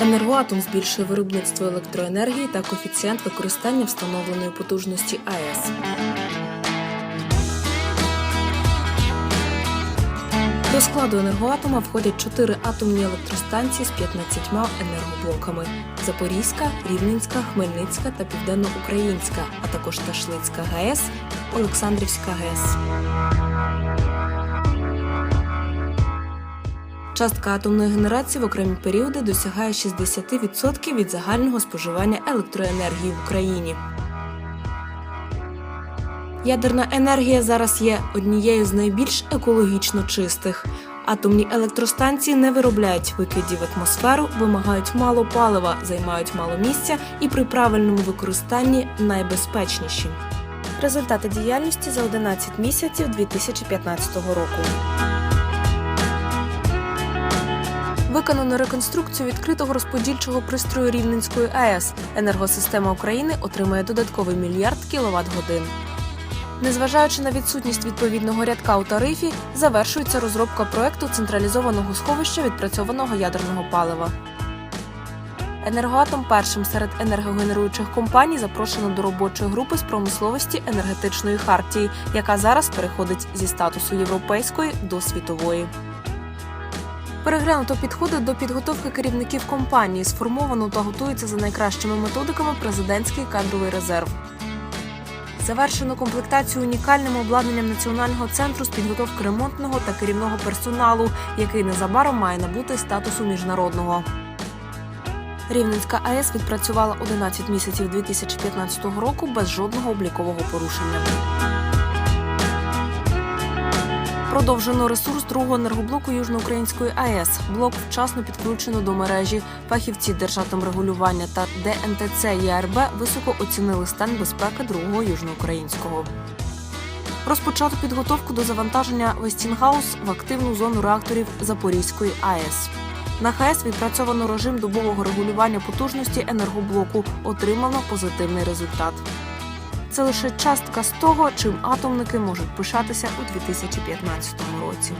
Енергоатом збільшує виробництво електроенергії та коефіцієнт використання встановленої потужності АЕС. До складу енергоатома входять чотири атомні електростанції з 15 енергоблоками: Запорізька, Рівненська, Хмельницька та Південноукраїнська, а також Ташлицька ГАЕС, Олександрівська ГЕС. Частка атомної генерації в окремі періоди досягає 60% від загального споживання електроенергії в Україні. Ядерна енергія зараз є однією з найбільш екологічно чистих. Атомні електростанції не виробляють викидів в атмосферу, вимагають мало палива, займають мало місця і при правильному використанні найбезпечніші. Результати діяльності за 11 місяців 2015 року. Виконано реконструкцію відкритого розподільчого пристрою Рівненської АЕС. Енергосистема України отримає додатковий мільярд кіловат годин. Незважаючи на відсутність відповідного рядка у тарифі, завершується розробка проекту централізованого сховища відпрацьованого ядерного палива. Енергоатом першим серед енергогенеруючих компаній запрошено до робочої групи з промисловості енергетичної хартії, яка зараз переходить зі статусу європейської до світової. Переглянуто підходи до підготовки керівників компанії, сформовано та готується за найкращими методиками президентський кадровий резерв. Завершено комплектацію унікальним обладнанням Національного центру з підготовки ремонтного та керівного персоналу, який незабаром має набути статусу міжнародного. Рівненська АЕС відпрацювала 11 місяців 2015 року без жодного облікового порушення. Продовжено ресурс другого енергоблоку Южноукраїнської АЕС. Блок вчасно підключено до мережі. Фахівці Держатомрегулювання та ДНТЦ ЄРБ високо оцінили стан безпеки другого южноукраїнського. Розпочато підготовку до завантаження Вестінгаус в активну зону реакторів Запорізької АЕС. На ХАЕС відпрацьовано режим добового регулювання потужності енергоблоку. Отримано позитивний результат. Це лише частка з того, чим атомники можуть пишатися у 2015 році.